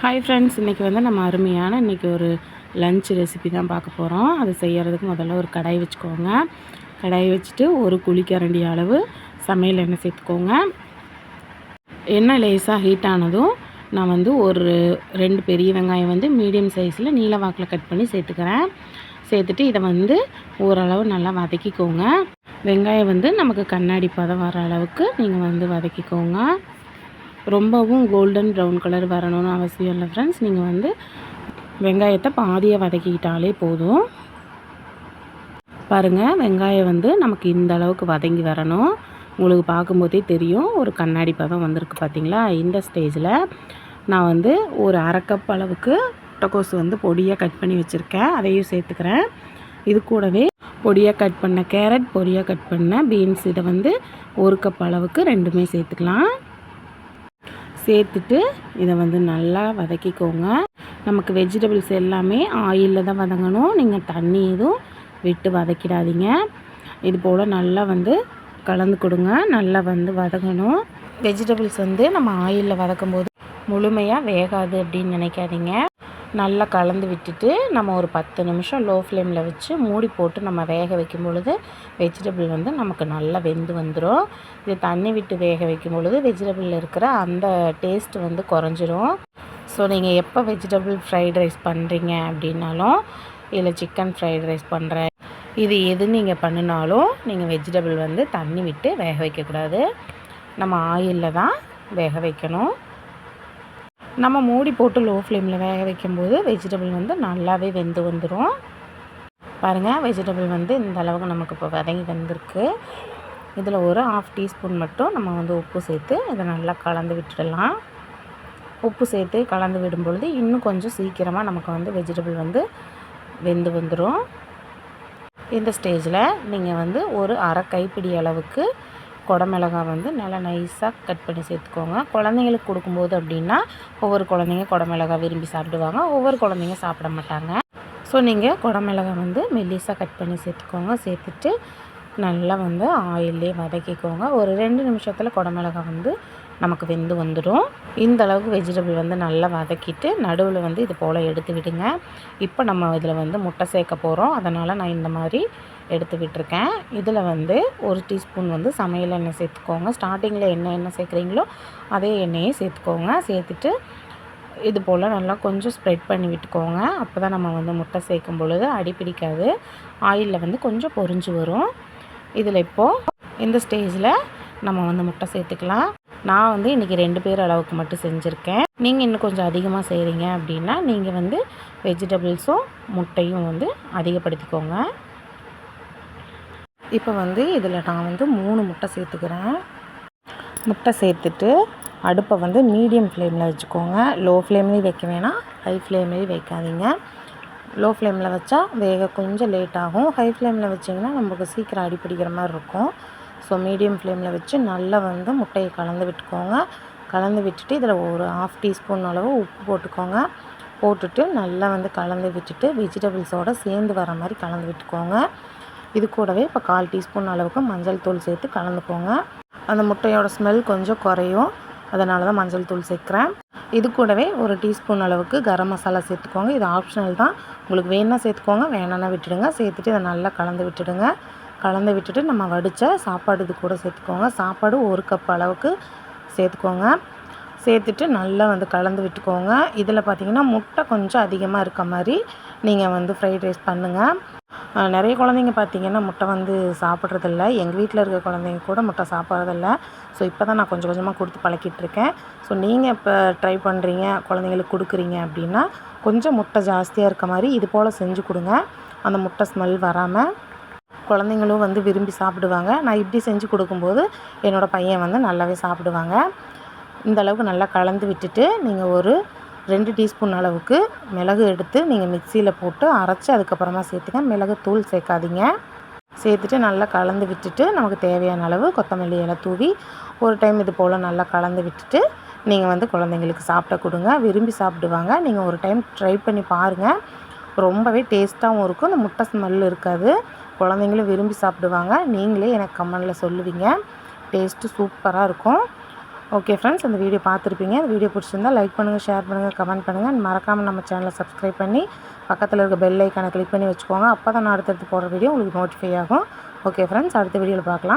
Hi friends இன்றைக்கி வந்து நம்ம அருமையான இன்றைக்கி ஒரு லஞ்ச் ரெசிபி தான் பார்க்க போகிறோம் அது செய்கிறதுக்கு முதல்ல ஒரு கடாய் வச்சுக்கோங்க. கடாய் வச்சுட்டு ஒரு குழிக்கரண்டி அளவு சமையல் எண்ணெய் சேர்த்துக்கோங்க. எண்ணெய் லேசாக ஹீட் ஆனதும் நான் வந்து ஒரு ரெண்டு பெரிய வெங்காயம் வந்து மீடியம் சைஸில் நீல வாக்கில் கட் பண்ணி சேர்த்துக்கிறேன். சேர்த்துட்டு இதை வந்து ஓரளவு நல்லா வதக்கிக்கோங்க. வெங்காயம் வந்து நமக்கு கண்ணாடி பதம் வர அளவுக்கு நீங்கள் வந்து வதக்கிக்கோங்க. ரொம்பவும் கோல்டன் ப்ரௌன் கலர் வரணும்னு அவசியம் இல்லை ஃப்ரெண்ட்ஸ் நீங்கள் வந்து வெங்காயத்தை பாதியாக வதக்கிக்கிட்டாலே போதும். பாருங்கள் வெங்காயம் வந்து நமக்கு இந்த அளவுக்கு வதங்கி வரணும். உங்களுக்கு பார்க்கும்போதே தெரியும் ஒரு கண்ணாடி பதம் வந்திருக்கு பார்த்தீங்களா இந்த ஸ்டேஜில் நான் வந்து ஒரு அரை கப் அளவுக்கு முட்டைக்கோஸ் வந்து பொடியாக கட் பண்ணி வச்சுருக்கேன். அதையும் சேர்த்துக்கிறேன். இது கூடவே பொடியாக கட் பண்ண கேரட் பொடியாக கட் பண்ண பீன்ஸ் இதை வந்து ஒரு கப் அளவுக்கு ரெண்டுமே சேர்த்துக்கலாம். சேர்த்துட்டு இதை வந்து நல்லா வதக்கிக்கோங்க. நமக்கு வெஜிடபிள்ஸ் எல்லாமே ஆயிலில் தான் வதங்கணும். நீங்கள் தண்ணி எதுவும் விட்டு வதக்கிடாதீங்க. இது போல் நல்லா வந்து கலந்து கொடுங்க. நல்லா வந்து வதங்கணும். வெஜிடபிள்ஸ் வந்து நம்ம ஆயிலில் வதக்கும் போது முழுமையாக வேகாது அப்படின்னு நினைக்காதீங்க. நல்லா கலந்து விட்டுட்டு நம்ம ஒரு பத்து நிமிஷம் லோ ஃப்ளேமில் வச்சு மூடி போட்டு நம்ம வேக வைக்கும் பொழுது வெஜிடபிள் வந்து நமக்கு நல்லா வெந்து வந்துடும் இது தண்ணி விட்டு வேக வைக்கும் பொழுது வெஜிடபிளில் இருக்கிற அந்த டேஸ்ட் வந்து குறைஞ்சிரும். ஸோ நீங்கள் எப்போ வெஜிடபிள் ஃப்ரைட் ரைஸ் பண்ணுறீங்க அப்படின்னாலும் இல்லை சிக்கன் ஃப்ரைட் ரைஸ் பண்ணுறேன் இது எது நீங்கள் பண்ணினாலும் நீங்கள் வெஜிடபிள் வந்து தண்ணி விட்டு வேக வைக்கக்கூடாது. நம்ம ஆயிலில் தான் வேக வைக்கணும். நம்ம மூடி போட்டு லோ ஃப்ளேமில் வேக வைக்கும்போது வெஜிடபிள் வந்து நல்லாவே வெந்து வந்துடும் பாருங்கள் வெஜிடபிள் வந்து இந்த அளவுக்கு நமக்கு இப்போ வதங்கி வந்திருக்கு. இதில் ஒரு ஆஃப் டீஸ்பூன் மட்டும் நம்ம வந்து உப்பு சேர்த்து இதை நல்லா கலந்து விட்டுடலாம். உப்பு சேர்த்து கலந்து விடும் பொழுது இன்னும் கொஞ்சம் சீக்கிரமாக நமக்கு வந்து வெஜிடபிள் வந்து வெந்து வந்துடும் இந்த ஸ்டேஜில் நீங்கள் வந்து ஒரு அரை கைப்பிடி அளவுக்கு குடமிளகாய் வந்து நல்லா நைஸாக கட் பண்ணி சேர்த்துக்கோங்க. குழந்தைங்களுக்கு கொடுக்கும்போது அப்படின்னா ஒவ்வொரு குழந்தைங்க குடமிளகாய் விரும்பி சாப்பிடுவாங்க. ஒவ்வொரு குழந்தைங்க சாப்பிட மாட்டாங்க. ஸோ நீங்கள் குடமிளகாய் வந்து மெல்லிஸாக கட் பண்ணி சேர்த்துக்கோங்க. சேர்த்துட்டு நல்லா வந்து ஆயிலே வதக்கிக்கோங்க. ஒரு ரெண்டு நிமிஷத்தில் குடமிளகாய் வந்து நமக்கு வெந்து வந்துடும் இந்த அளவுக்கு வெஜிடபிள் வந்து நல்லா வதக்கிட்டு நடுவில் வந்து இது போல் எடுத்து விடுங்க. இப்போ நம்ம இதில் வந்து முட்டை சேர்க்க போகிறோம் அதனால் நான் இந்த மாதிரி எடுத்துக்கிட்டு இருக்கேன் இதில் வந்து ஒரு டீஸ்பூன் வந்து சமையல் எண்ணெய் சேர்த்துக்கோங்க. ஸ்டார்டிங்கில் என்ன எண்ணெய் சேர்க்குறீங்களோ அதே எண்ணெயே சேர்த்துக்கோங்க. சேர்த்துட்டு இது போல் நல்லா கொஞ்சம் ஸ்ப்ரெட் பண்ணி விட்டுக்கோங்க. அப்போ தான் நம்ம வந்து முட்டை சேர்க்கும் பொழுது அடி பிடிக்காது. ஆயிலில் வந்து கொஞ்சம் பொரிஞ்சு வரும். இதில் இப்போது இந்த ஸ்டேஜில் நம்ம வந்து முட்டை சேர்த்துக்கலாம். நான் வந்து இன்றைக்கி ரெண்டு பேர் அளவுக்கு மட்டும் செஞ்சுருக்கேன். நீங்கள் இன்னும் கொஞ்சம் அதிகமாக செய்கிறீங்க அப்படின்னா நீங்கள் வந்து வெஜிடபிள்ஸும் முட்டையும் வந்து அதிகப்படுத்திக்கோங்க. இப்போ வந்து இதில் நான் வந்து மூணு முட்டை சேர்த்துக்கிறேன். முட்டை சேர்த்துட்டு அடுப்பை வந்து மீடியம் ஃப்ளேமில் வச்சுக்கோங்க. லோ ஃப்ளேம்லேயும் வைக்க வேணாம். ஹை ஃப்ளேம்லேயும் வைக்காதீங்க. லோ ஃப்ளேமில் வச்சா வேக கொஞ்சம் லேட் ஆகும். ஹை ஃப்ளேமில் வச்சிங்கன்னா நமக்கு சீக்கிரம் அடிப்பிடிக்கிற மாதிரி இருக்கும். ஸோ மீடியம் ஃப்ளேமில் வச்சு நல்லா வந்து முட்டையை கலந்து விட்டுக்கோங்க. கலந்து விட்டுட்டு இதில் ஒரு ஆஃப் டீஸ்பூன் அளவு உப்பு போட்டுக்கோங்க. போட்டுட்டு நல்லா வந்து கலந்து விட்டுட்டு வெஜிடபிள்ஸோடு சேர்ந்து வர மாதிரி கலந்து விட்டுக்கோங்க. இது கூடவே இப்போ கால் டீஸ்பூன் அளவுக்கு மஞ்சள் தூள் சேர்த்து கலந்துக்கோங்க. அந்த முட்டையோட ஸ்மெல் கொஞ்சம் குறையும். அதனால தான் மஞ்சள் தூள் சேர்க்குறேன். இது கூடவே ஒரு டீஸ்பூன் அளவுக்கு கரம் மசாலா சேர்த்துக்கோங்க. இது ஆப்ஷனல் தான். உங்களுக்கு வேணால் சேர்த்துக்கோங்க வேணான்னா விட்டுடுங்க. சேர்த்துட்டு இதை நல்லா கலந்து விட்டுடுங்க. கலந்து விட்டுட்டு நம்ம வடித்த சாப்பாடு இது கூட சேர்த்துக்கோங்க. சாப்பாடு ஒரு கப் அளவுக்கு சேர்த்துக்கோங்க. சேர்த்துட்டு நல்லா வந்து கலந்து விட்டுக்கோங்க. இதில் பார்த்திங்கன்னா முட்டை கொஞ்சம் அதிகமாக இருக்க மாதிரி நீங்கள் வந்து ஃப்ரைட் ரைஸ் பண்ணுங்கள் நிறைய குழந்தைங்க பார்த்திங்கன்னா முட்டை வந்து சாப்பிட்றதில்ல. எங்கள் வீட்டில் இருக்க குழந்தைங்க கூட முட்டை சாப்பிட்றதில்ல. ஸோ இப்போ தான் நான் கொஞ்சம் கொஞ்சமாக கொடுத்து பழக்கிட்டுருக்கேன் ஸோ நீங்கள் இப்போ ட்ரை பண்ணுறீங்க குழந்தைங்களுக்கு கொடுக்குறீங்க அப்படின்னா கொஞ்சம் முட்டை ஜாஸ்தியாக இருக்க மாதிரி இது போல் செஞ்சு கொடுங்க. அந்த முட்டை ஸ்மெல் வராமல் குழந்தைங்களும் வந்து விரும்பி சாப்பிடுவாங்க. நான் இப்படி செஞ்சு கொடுக்கும்போது என்னோடய பையன் வந்து நல்லாவே சாப்பிடுவாங்க. இந்த அளவுக்கு நல்லா கலந்து விட்டுட்டு நீங்கள் ஒரு ரெண்டு டீஸ்பூன் அளவுக்கு மிளகு எடுத்து நீங்கள் மிக்சியில் போட்டு அரைச்சி அதுக்கப்புறமா சேர்த்துங்க மிளகு தூள் சேர்க்காதீங்க. சேர்த்துட்டு நல்லா கலந்து விட்டுட்டு நமக்கு தேவையான அளவு கொத்தமல்லி இலை தூவி ஒரு டைம் இது போல் நல்லா கலந்து விட்டுட்டு நீங்கள் வந்து குழந்தைங்களுக்கு சாப்பிட கொடுங்க. விரும்பி சாப்பிடுவாங்க. நீங்கள் ஒரு டைம் ட்ரை பண்ணி பாருங்கள் ரொம்பவே டேஸ்ட்டாகவும் இருக்கும். இந்த முட்டை ஸ்மெல் இருக்காது. குழந்தைங்களும் விரும்பி சாப்பிடுவாங்க. நீங்களே எனக்கு கமெண்டில் சொல்லுவீங்க. டேஸ்ட்டு சூப்பராக இருக்கும். ஓகே ஃப்ரெண்ட்ஸ் இந்த வீடியோ பார்த்துருப்பீங்க. இந்த வீடியோ பிடிச்சிருந்தா லைக் பண்ணுங்கள் ஷேர் பண்ணுங்கள் கமெண்ட் பண்ணுங்கள் மறக்காமல் நம்ம சேனலை சப்ஸ்கிரைப் பண்ணி பக்கத்தில் இருக்க பெல் ஐக்கானை கிளிக் பண்ணி வச்சுக்கோங்க. அப்போ தான் நான் அடுத்தடுத்து போடுற வீடியோ உங்களுக்கு நோட்டிஃபை ஆகும். ஓகே ஃப்ரெண்ட்ஸ் அடுத்த வீடியோவில் பார்க்கலாம்.